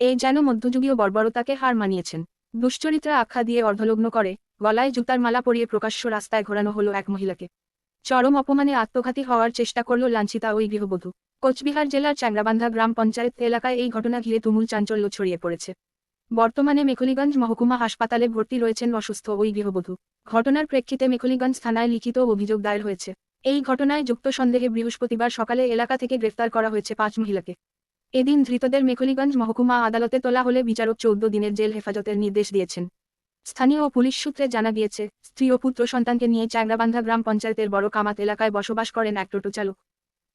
এ যেন মধ্যযুগীয় বর্বরতাকে হার মানিয়েছেন। দুশ্চরিত্রা আখ্যা দিয়ে অর্ধলগ্ন করে, গলায় জুতার মালা পরিয়ে প্রকাশ্য রাস্তায় ঘোরানো হলো এক মহিলাকে। চরম অপমানে আত্মঘাতী হওয়ার চেষ্টা করল লাঞ্ছিতা ওই গৃহবধূ। কোচবিহার জেলার চ্যাংরাবান্ধা গ্রাম পঞ্চায়েত এলাকায় এই ঘটনা ঘিরে তুমুল চাঞ্চল্য ছড়িয়ে পড়েছে। বর্তমানে মেখলিগঞ্জ মহকুমা হাসপাতালে ভর্তি রয়েছেন অসুস্থ ওই গৃহবধূ। ঘটনার প্রেক্ষিতে মেখলিগঞ্জ থানায় লিখিত অভিযোগ দায়ের হয়েছে। এই ঘটনায় যুক্ত সন্দেহে বৃহস্পতিবার সকালে এলাকা থেকে গ্রেফতার করা হয়েছে পাঁচ মহিলাকে। এদিন ধৃতদের মেখলিগঞ্জ মহকুমা আদালতে তোলা হলে বিচারক চৌদ্দ দিনের জেল হেফাজতের নির্দেশ দিয়েছেন। স্থানীয় পুলিশ সূত্রে জানা গিয়েছে, স্ত্রী ও পুত্র সন্তানকে নিয়ে চ্যাংরাবান্ধা গ্রাম পঞ্চায়েতের বড় কামাত এলাকায় বসবাস করেন এক টোটো চালক।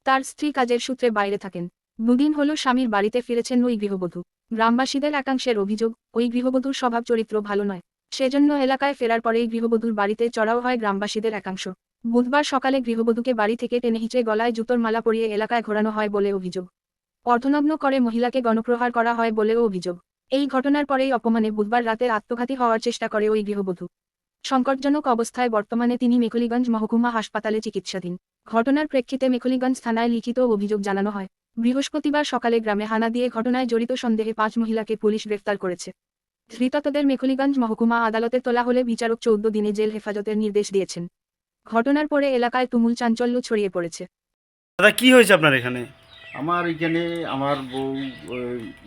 তার স্ত্রী কাজের সূত্রে বাইরে থাকেন। দুদিন হল স্বামীর বাড়িতে ফিরেছেন ওই গৃহবধূ। গ্রামবাসীদের একাংশের অভিযোগ, ওই গৃহবধূর স্বভাব চরিত্র ভালো নয়। সেজন্য এলাকায় ফেরার পরেই গৃহবধূর বাড়িতে চড়াও হয় গ্রামবাসীদের একাংশ। বুধবার সকালে গৃহবধূকে বাড়ি থেকে টেনে হিঁচড়ে গলায় জুতোর মালা পরিয়ে এলাকায় ঘোরানো হয় বলে অভিযোগ। অর্ধনগ্ন করে মহিলাকে গণপ্রহার করা হয় বলেও অভিযোগ। এই ঘটনার পরেই অপমানে বুধবার রাতে আত্মঘাতী হওয়ার চেষ্টা করে ওই গৃহবধূ। সংকটজনক অবস্থায় বর্তমানে তিনি মেখলিগঞ্জ মহকুমা হাসপাতালে চিকিৎসাধীন। ঘটনার প্রেক্ষিতে মেখলিগঞ্জ থানায় লিখিত অভিযোগ জানানো হয়। বৃহস্পতিবার সকালে গ্রামে হানা দিয়ে ঘটনায় জড়িত সন্দেহে পাঁচ মহিলাকে পুলিশ গ্রেফতার করেছে। ধৃততদের মেখলিগঞ্জ মহকুমা আদালতে তোলা হলে বিচারক চৌদ্দ দিনে জেল হেফাজতের নির্দেশ দিয়েছেন। ঘটনার পরে এলাকায় তুমুল চাঞ্চল্য ছড়িয়ে পড়েছে। দাদা, কি হয়েছে আপনার এখানে? আমার এখানে আমার বউ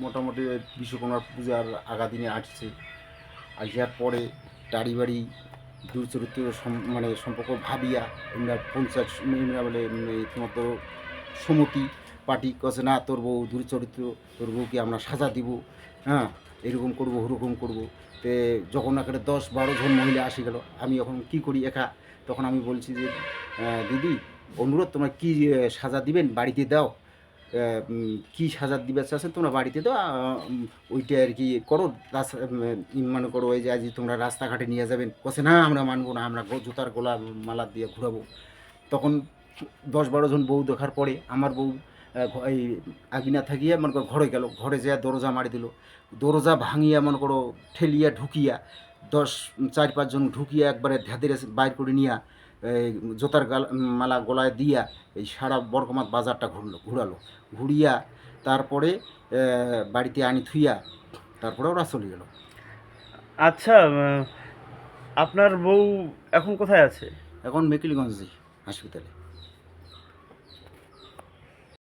মোটামুটি বিশ্বকর্মা পূজার আগা দিনে আসছে। আসার পরে টাড়ি বাড়ি দূরচরিত্র সম- মানে সম্পর্ক ভাবিয়া এমরা পঞ্চায়েত এমরা বলে তোমার সমতি পার্টি কছে না, তোর বউ দূরচরিত্র, তোর বউকে আমরা সাজা দিব হ্যাঁ এরকম করব, ওরকম করব। তে যখন এখানে দশ বারো জন মহিলা আসে গেল, আমি এখন কি করি একা? তখন আমি বলছি যে দিদি, অনুরোধ, তোমার কি সাজা দিবেন? বাড়িতে দাও। কি সাজা দিবে চাচ্ছেন তোমরা বাড়িতে তো ওইটা আর কি করো রাস্তা মনে করো, ওই যে আজ তোমরা রাস্তাঘাটে নিয়ে যাবেন। কছে না, আমরা মানবো না, আমরা জুতার গোলা, মালা দিয়ে ঘুরাবো। তখন দশ বারো জন বউ দেখার পরে আমার বউ এই আগিনা থাকিয়া মনে করো ঘরে গেল, ঘরে যেয়ে দরজা মারি দিল। দরজা ভাঙিয়া মনে করো ঠেলিয়া ঢুকিয়া দশ, চার পাঁচজন ঢুকিয়া একবারে ধ্যাদের বাইর করে নিয়া জোতার গাল- মালা গলায় দিয়া এই সারা বরকমাত বাজারটা ঘুরলো ঘুরালো। ঘুরিয়া তারপরে বাড়িতে আনি থুইয়া তারপরে ওরা চলে গেল। আচ্ছা আপনার বউ এখন কোথায় আছে? এখন মেকিলগঞ্জে হাসপাতালে।